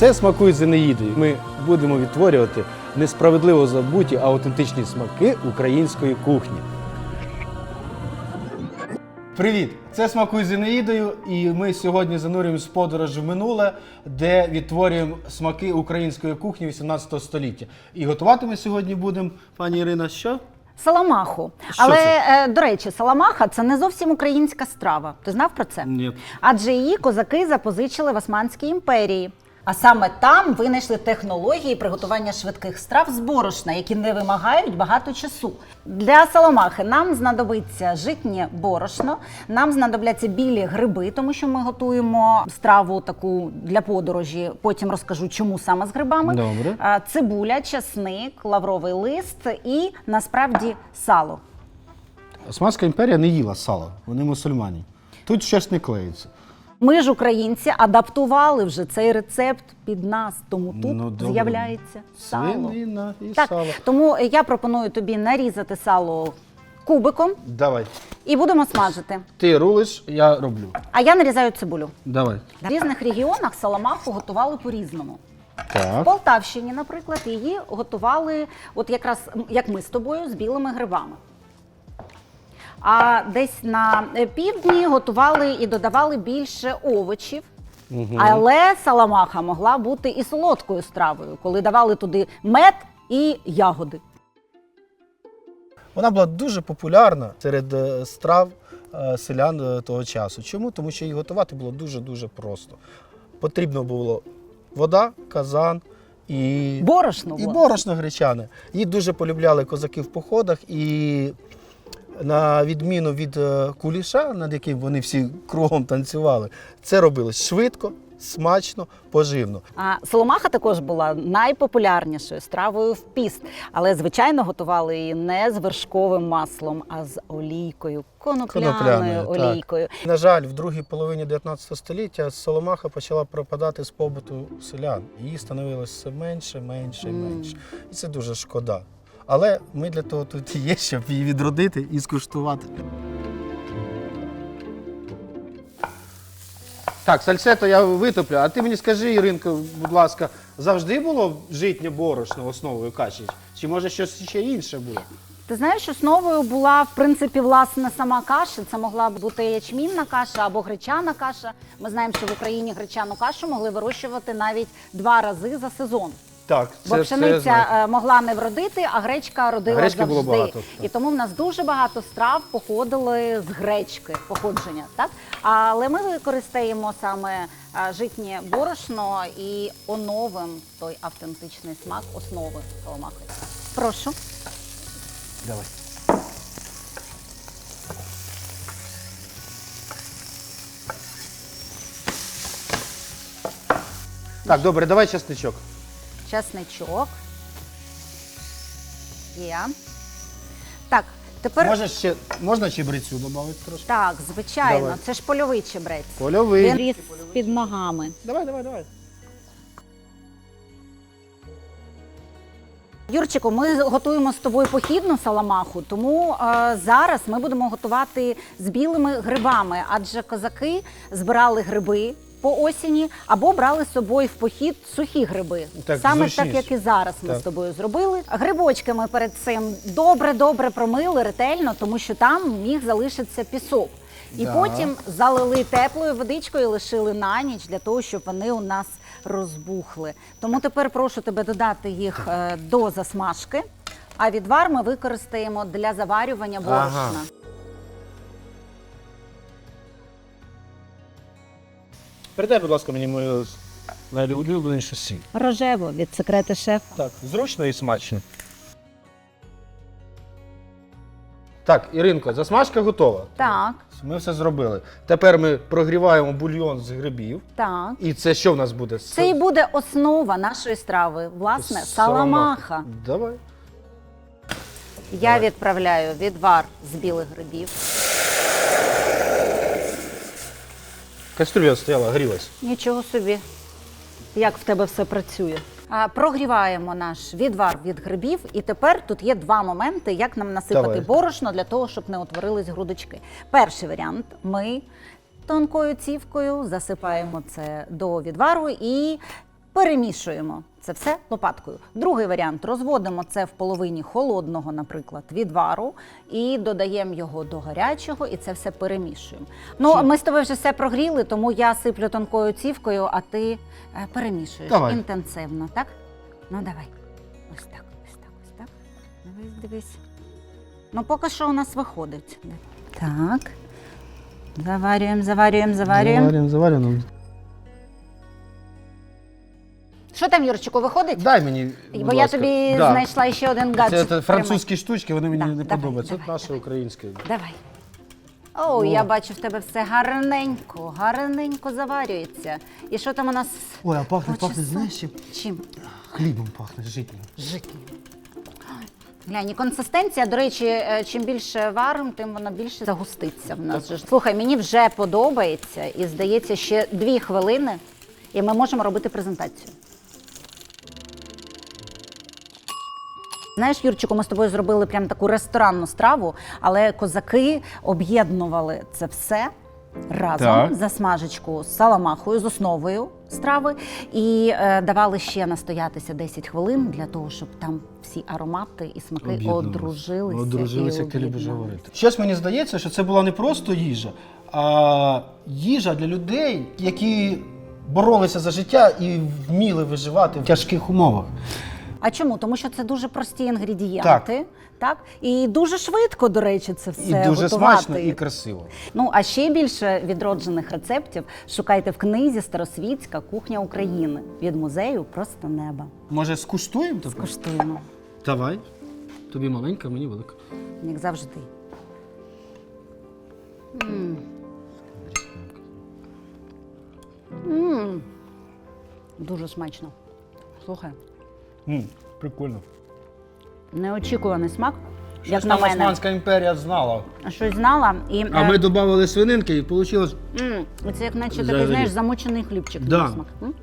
Це смакує Зенеїдою. Ми будемо відтворювати несправедливо забуті, а аутентичні смаки української кухні. Привіт! Це смакуй з Енеїдою, і ми сьогодні занурюємось в подорож в минуле, де відтворюємо смаки української кухні 18 століття. І готувати ми сьогодні будемо, пані Ірина, що? Саламаху. Що Але, це? е, до речі, саламаха це не зовсім українська страва. Ти знав про це? Ні. Адже її козаки запозичили в Османській імперії. А саме там винайшли технології приготування швидких страв з борошна, які не вимагають багато часу. Для саламахи нам знадобиться житнє борошно, нам знадобляться білі гриби, тому що ми готуємо страву таку для подорожі. Потім розкажу, чому саме з грибами. Добре. Цибуля, часник, лавровий лист і насправді сало. Османська імперія не їла сала, вони мусульмані. Тут щось не клеїться. Ми ж, українці, адаптували вже цей рецепт під нас, тому тут Ну, з'являється сало. Свинина і Так, сало. тому я пропоную тобі нарізати сало кубиком Давай. і будемо смажити. Ти рулиш, я роблю. А я нарізаю цибулю. Давай. В різних регіонах саламаху готували по-різному. В Так. Полтавщині, наприклад, її готували, от якраз м, як ми з тобою, з білими грибами. А десь на е, півдні готували і додавали більше овочів. Але саламаха могла бути і солодкою стравою, коли давали туди мед і ягоди. Вона була дуже популярна серед е, страв е, селян того часу. Чому? Тому що її готувати було дуже-дуже просто. Потрібно було вода, казан і, Борошно. і борошно гречане. Її дуже полюбляли козаки в походах, і на відміну від е, куліша, над яким вони всі кругом танцювали, це робилось швидко, смачно, поживно. А соломаха також була найпопулярнішою стравою в піст, але звичайно готували її не з вершковим маслом, а з олійкою, конопляною, Конопляною, так. олійкою. На жаль, в другій половині 19 століття Соломаха почала пропадати з побуту селян. Її становилось все менше, менше і Мм. менше. І це дуже шкода. Але ми для того тут і є, щоб її відродити і скуштувати. Так, сальсето я витоплю. А ти мені скажи, Іринко, будь ласка, завжди було житнє борошно основою каші? Чи може щось ще інше було? Ти знаєш, основою була в принципі власне сама каша. Це могла бути ячмінна каша або гречана каша. Ми знаємо, що в Україні гречану кашу могли вирощувати навіть два рази за сезон. Так, Бо пшениця е, могла не вродити, а гречка родила Гречки завжди. було багато, так. І тому в нас дуже багато страв походили з гречки, походження. Так? Але ми використаємо саме е, житнє борошно і оновим той автентичний смак основи саламахи. Прошу. Давай. Так, добре, давай часничок. Чесничок. Є. Так, тепер Може ще можна чебрецю додати трошки? так, звичайно, Давай. це ж польовий чебрець. Польовий. Він ріс під ногами. Давай, давай, давай. Юрчику, ми готуємо з тобою похідну саламаху, тому е, зараз ми будемо готувати з білими грибами, адже козаки збирали гриби по осені або брали з собою в похід сухі гриби. Так, Саме зручніше. так, як і зараз ми Так. з тобою зробили. Грибочки ми перед цим добре-добре промили ретельно, тому що там міг залишитися пісок. І Да. потім залили теплою водичкою, і лишили на ніч для того, щоб вони у нас розбухли. Тому тепер прошу тебе додати їх е, до засмажки, а відвар ми використаємо для заварювання борошна. Ага. Передай, будь ласка, мені мою найулюбленішу сіль. Рожево від секрети шефа. Так, зручно і смачно. Так, Іринко, засмажка готова. Так, Ми все зробили. Тепер ми прогріваємо бульйон з грибів. так. І це що в нас буде? Це і буде основа нашої страви, власне, саламаха. Давай. Я відправляю відвар з білих грибів. Кастрюля стояла, грілась. Нічого собі, як в тебе все працює. А, Прогріваємо наш відвар від грибів, і тепер тут є два моменти, як нам насипати Давай. борошно для того, щоб не утворились грудочки. Перший варіант: ми тонкою цівкою засипаємо це до відвару і Перемішуємо це все лопаткою. Другий варіант розводимо це в половині холодного, наприклад, відвару, і додаємо його до гарячого, і це все перемішуємо. Ну, ми з тобою вже все прогріли, тому я сиплю тонкою цівкою, а ти е, перемішуєш Давай. інтенсивно, так? Ну давай. Ось так, ось так, ось так. Дивись, дивись. Ну, поки що у нас виходить. Так. Заварюємо, заварюємо, заварюємо. Заварюємо, заварюємо. Що там, Юрчику, виходить? Дай мені. будь Бо я ласка. тобі Да. знайшла ще один гаджет. Це, це французькі штучки, вони мені Да, не давай, подобаються. Це давай, наше українське. Давай. О, я бачу, в тебе все гарненько, гарненько заварюється. І що там у нас? Ой, а пахне, по пахне, часу? знаєш чим? Чим? Хлібом пахне, житнім. Житнім. Глянь, і консистенція, до речі, е, чим більше варимо, тим вона більше загуститься в нас. же ж. Слухай, мені вже подобається і здається, ще дві хвилини, і ми можемо робити презентацію. Знаєш, Юрчику, ми з тобою зробили прям таку ресторанну страву, але козаки об'єднували це все разом Так. за смажечку з саламахою, з основою страви, і е, давали ще настоятися 10 хвилин для того, щоб там всі аромати і смаки Об'єднувалися. одружилися. Одружилися, і як ти любиш об'єдналися. говорити. Щось мені здається, що це була не просто їжа, а їжа для людей, які боролися за життя і вміли виживати в тяжких умовах. А чому? Тому що це дуже прості інгредієнти, так. І дуже швидко, до речі, це все І дуже готувати. смачно і красиво. Ну а ще більше відроджених рецептів шукайте в книзі Старосвітська кухня України від музею Просто неба. Може, скуштуємо тепер? Коштуємо, Давай. Тобі маленька, мені велика. як завжди. М. М. Дуже смачно. Слухай, м прикольно. неочікуваний смак, як Щось на там мене. Османська імперія знала. Щось знала і. А е, ми додали свининки і вийшло. м, це як наче такий, Взагалі. знаєш, замочений хлібчик. Да. на смак. М?